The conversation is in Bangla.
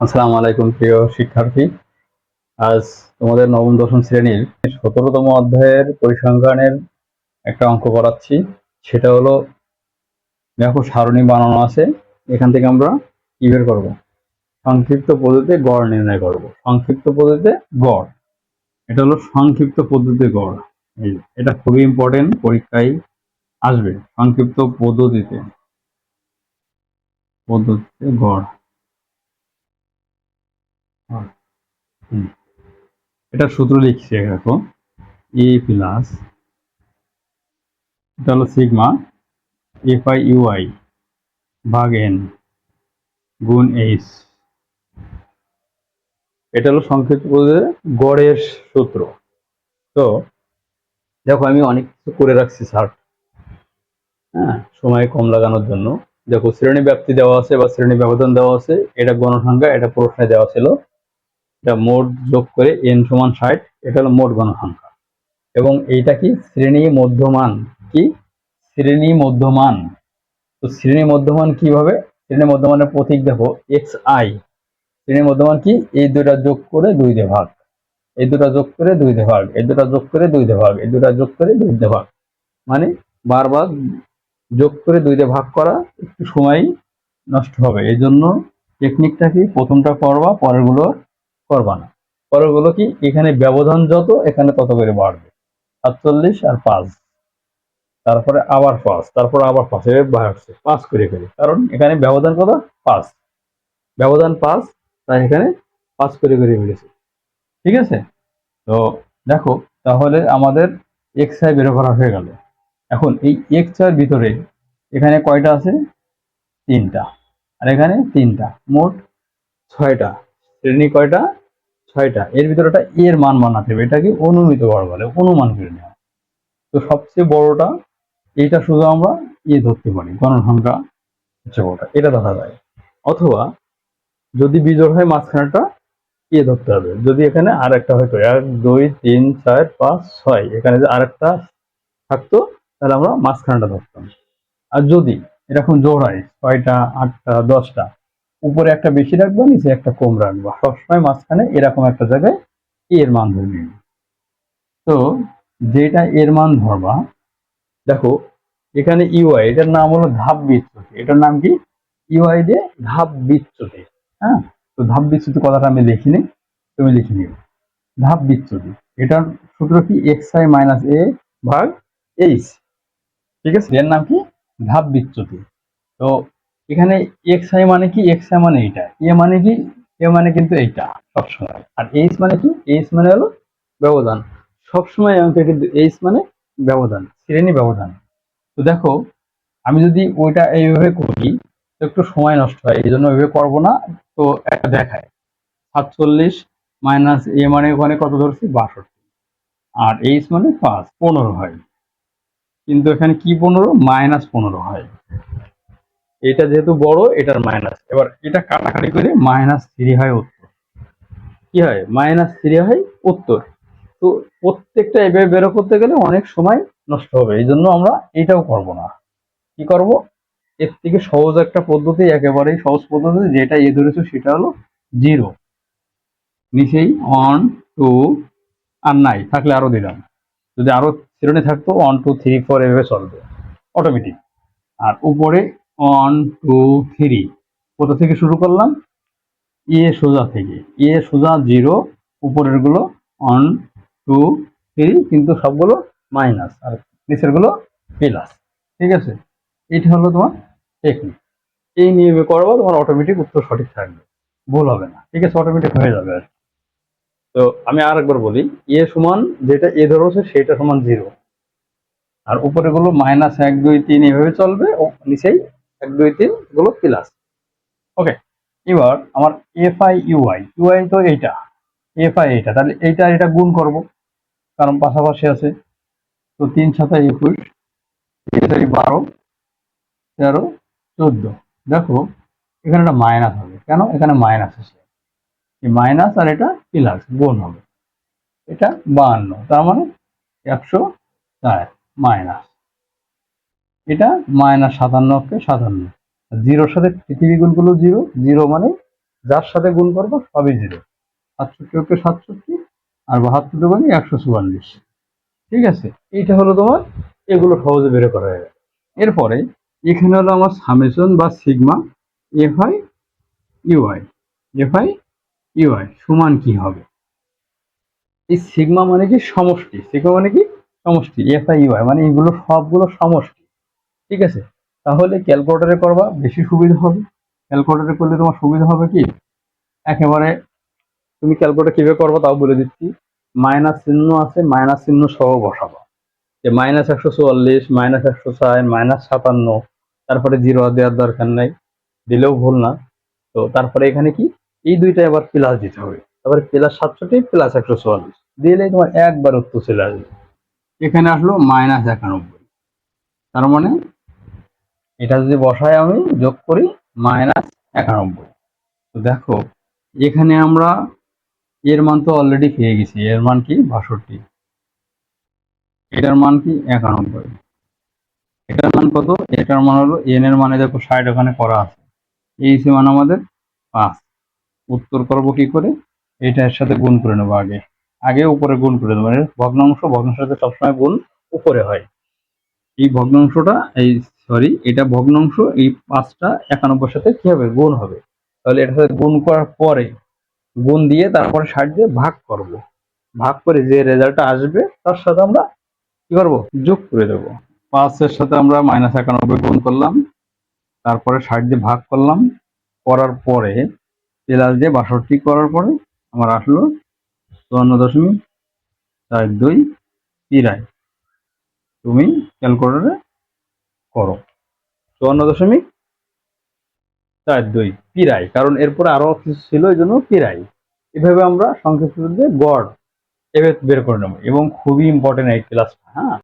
আসসালামু আলাইকুম প্রিয় শিক্ষার্থী। আজ তোমাদের নবম, দশম শ্রেণির সতেরোতম অধ্যায়ের পরিসংখ্যানের একটা অঙ্ক করাচ্ছি সেটা হলো, দেখো সারণী বানানো আছে। এখান থেকে আমরা কি বের করব? সংক্ষিপ্ত পদ্ধতিতে গড় নির্ণয় করব। সংক্ষিপ্ত পদ্ধতিতে গড়। এটা হলো সংক্ষিপ্ত পদ্ধতিতে গড়। এটা খুবই ইম্পর্টেন্ট পরীক্ষায় আসবে। সংক্ষিপ্ত পদ্ধতিতে পদ্ধতিতে গড়। এটা সূত্র লিখছি দেখো এ প্লাস এটা হলো sigma F I U I ভাগ এন গুণ এইচ এটা হলো সংক্ষিপ্ত পদ্ধতিতে গড়ের সূত্র। তো, দেখো আমি অনেক কিছু করে রাখছি স্যার হ্যাঁ সময় কম লাগানোর জন্য। দেখো শ্রেণি ব্যাপ্তি দেওয়া আছে বা শ্রেণি ব্যবধান দেওয়া আছে, এটা গণসংখ্যা, এটা প্রশ্নে দেওয়া ছিল। এটা মোট যোগ করে এন সমান ষাট, এটা হলো মোট গণসংখ্যা এবং এইটা কি? শ্রেণি মধ্যমান কি? শ্রেণি মধ্যমান। তো শ্রেণি মধ্যমান কীভাবে? শ্রেণি মধ্যমানের প্রতীক দেখো এক্স আই শ্রেণি মধ্যমান কি? এই দুটা যোগ করে দুই দিয়ে ভাগ এই দুটা যোগ করে দুই দিয়ে ভাগ এই দুটা যোগ করে দুই দিয়ে ভাগ এই দুটা যোগ করে দুই দিয়ে ভাগ মানে বারবার যোগ করে দুই দিয়ে ভাগ করা একটু সময় নষ্ট হবে। এই জন্য টেকনিকটা কি? প্রথমটা করবা পরেরগুলো করবা না। পরেরগুলো কি? এখানে ব্যবধান যত, এখানে তত করে বাড়বে। সাতচল্লিশ আর পাঁচ। তারপরে আবার পাঁচ, তারপরে আবার পাঁচ। এভাবে বাড়ছে, পাঁচ করে করে। কারণ এখানে ব্যবধান কত? পাঁচ। ব্যবধান পাঁচ, তাই এখানে পাঁচ করে করে বেড়েছে। ঠিক আছে? তো দেখো, তাহলে আমাদের এক্স আই বের করা হয়ে গেল। এখন এই এক্সের ভিতরে এখানে কয়টা আছে? তিনটা। আর এখানে তিনটা। মোট ছয়টা। শ্রেণি কয়টা? ছয়টা। এর ভিতরে একটা এর মান বানাতে হবে। এটাকে অনুমিত বার বলে, অনুমান করে নেওয়া। তো সবচেয়ে বড়টা, এইটা শুধু আমরা এ ধরতে পারি। গণসংখ্যা হচ্ছে বড়টা। এটা ধরা যায়। অথবা যদি বিজোড় হয় মাঝখানেটা এ ধরতে হবে। যদি এখানে আর একটা হয়তো এক, দুই, তিন, চার, পাঁচ, ছয়। এখানে যে আরেকটা থাকতো, তাহলে আমরা মাঝখানটা ধরতাম। আর যদি এরকম জোড় হয়, ছয়টা, আটটা, দশটা উপরে একটা বেশি রাখবা, নিচে একটা কম রাখবা। সবসময় মাঝখানে এরকম একটা জায়গায় এর মান ধরবি তো যেটা এর মান ধরবা, দেখো, এখানে ইউআই এটার নাম হলো ধাপ বিচ্যুতি। এটার নাম কি? ইউআই দিয়ে ধাপ বিচ্যুতি। হ্যাঁ? তো ধাপ বিচ্যুতি কথাটা আমি লিখিনি তুমি লিখে নিও। ধাপ বিচ্যুতি। এটার সূত্র কি? এক্স আই মাইনাস এ ভাগ এইচ ঠিক আছে? এর নাম কি? ধাপ বিচ্যুতি। তো এখানে এক্স আই মানে কি? এক্স আই মানে এইটা। এ মানে কি? এ মানে কিন্তু এইটা সবসময়। আর এইচ মানে কি? এইচ মানে হলো ব্যবধান। সবসময় অঙ্কে কিন্তু এইচ মানে ব্যবধান, শ্রেণি ব্যবধান। তো দেখো, আমি যদি ওইটা এইভাবে করি, তো একটু সময় নষ্ট হয় এই জন্য ওইভাবে করব না। তো একটা দেখায়, সাতচল্লিশ মাইনাস এ মানে ওখানে কত ধরছি? বাষট্টি। আর এইচ মানে পাঁচ, পনেরো হয়। কিন্তু এখানে কি পনেরো? মাইনাস পনেরো হয়। এটা যেহেতু বড়, এটার মাইনাস এবার এটা কাটাকাটি করে মাইনাস থ্রি হয় উত্তর। কি হয়? মাইনাস থ্রি হয় উত্তর। তো প্রত্যেকটা এভাবে বেরো করতে গেলে অনেক সময় নষ্ট হবে। এই জন্য আমরা এটাও করব না। কি করব? এর থেকে সহজ একটা পদ্ধতি, একেবারেই সহজ পদ্ধতি, যেটা এ ধরেছো, সেটা হলো জিরো নিচেই ওয়ান টু আর নাই, থাকলে আরও দিলাম। যদি আরও শ্রেণি থাকতো ওয়ান টু থ্রি ফোর এভাবে চলবে অটোমেটিক আর উপরে ওয়ান টু থ্রি কোথা থেকে শুরু করলাম? এ সোজা থেকে। এ সোজা জিরো উপরেরগুলো ওয়ান টু থ্রি কিন্তু সবগুলো মাইনাস আর নিচেরগুলো প্লাস ঠিক আছে? এটা হলো তোমার টেকনিক এই নিয়মে করব, তোমার অটোমেটিক উত্তর সঠিক থাকবে। ভুল হবে না। ঠিক আছে? অটোমেটিক হয়ে যাবে আর। তো আমি আর একবার বলি, এ সমান যেটা এ ধরেছে সেটা সমান জিরো আর উপরে গুলো মাইনাস এক, দুই, তিন এভাবে চলবে, ও নিচেই এক, দুই, তিনগুলো প্লাস ওকে এবার আমার এফ আই ইউআই ইউআই তো এইটা এফ আই এইটা, তাহলে এইটা এটা গুণ করব, কারণ পাশাপাশি আছে, তো তিন সাতা একুশ বারো, তেরো, চোদ্দ। দেখো, এখানে একটা মাইনাস হবে, কেন? এখানে মাইনাস আছে এই মাইনাস আর এটা প্লাস গুণ হবে। এটা বাহান্ন, তার মানে একশো চার মাইনাস এটা মাইনাস সাতান্নকে সাতান্ন। জিরোর সাথে পৃথিবী গুণগুলো জিরো জিরো মানে যার সাথে গুণ করব সবই জিরো। সাতষট্টি ওকে সাতষট্টি আর বাহাত্তর দুগুণে একশো চুয়াল্লিশ। ঠিক আছে? এইটা হলো তোমার, এগুলো সহজে বের করা যায় এরপরে এখানে হলো আমার সামেশন বা sigma F I U I F I U I সমান কি হবে? এই সিগমা মানে কি সমষ্টি, সিগমা মানে কি সমষ্টি এফ আই ইউআই মানে এগুলো সবগুলো সমষ্টি। ঠিক আছে? তাহলে ক্যালকুলেটারে করবা, বেশি সুবিধা হবে। ক্যালকুলেটারে করলে তোমার সুবিধা হবে কি? একেবারে তুমি ক্যালকুলেটার কীভাবে করব তাও বলে দিচ্ছি। মাইনাস চিহ্ন আছে, মাইনাস চিহ্ন সহ বসাবো। যে মাইনাস একশো চুয়াল্লিশ, মাইনাস একশো ছয় মাইনাস সাতান্ন, তারপরে জিরো দেওয়ার দরকার নাই, দিলেও ভুল না। তো তারপরে এখানে কি? এই দুইটা আবার প্লাস দিতে হবে। তারপরে প্লাস সাতষট্টি প্লাস একশো চুয়াল্লিশ। দিলেই তোমার একবার উত্তর চলে আসবে। এখানে আসলো মাইনাস একানব্বই। তার মানে এটা যদি বসায় আমি যোগ করি মাইনাস একানব্বই। তো দেখো, এখানে আমরা এর মান তো অলরেডি পেয়ে গেছি, এর মান কি? বাষট্টি। এটার মান কি? একানব্বই। এটার মান কত? এটার মান হলো এন এর মানে দেখো ষাট ওখানে করা আছে। এই সি মান আমাদের পাঁচ। উত্তর করব কি করে? এটার সাথে গুণ করে নেব আগে। আগে উপরে গুণ করে দেবো মানে ভগ্নাংশ ভগ্নাংশের সাথে সবসময় গুণ উপরে হয়। এই ভগ্নাংশটা এই সরি, এটা ভগ্নাংশ, এই পাঁচটা একানব্বইয়ের সাথে কি হবে? গুণ হবে। তাহলে এটা সাথে গুণ করার পরে, গুণ দিয়ে তারপরে ষাট দিয়ে ভাগ করব। ভাগ করে যে রেজাল্টটা আসবে, তার সাথে আমরা কি করব? যোগ করে দেবো। পাঁচের সাথে আমরা মাইনাস একানব্বই গুণ করলাম, তারপরে ষাট দিয়ে ভাগ করলাম, করার পরে প্লাস দিয়ে বাষট্টি করার পরে আমার আসলো চুয়ান্ন দশমিক চার দুই তিরাই তুমি ক্যালকুলেটরে করো। চুয়ান্ন দশমিক চার দুই, পিরাই। কারণ এরপরে আরও কিছু ছিল, এই জন্য পিরাই। এভাবে আমরা সংক্ষিপ্ত গড় এভাবে বের করে নেব। এবং খুবই ইম্পর্টেন্ট এই ক্লাসটা হ্যাঁ?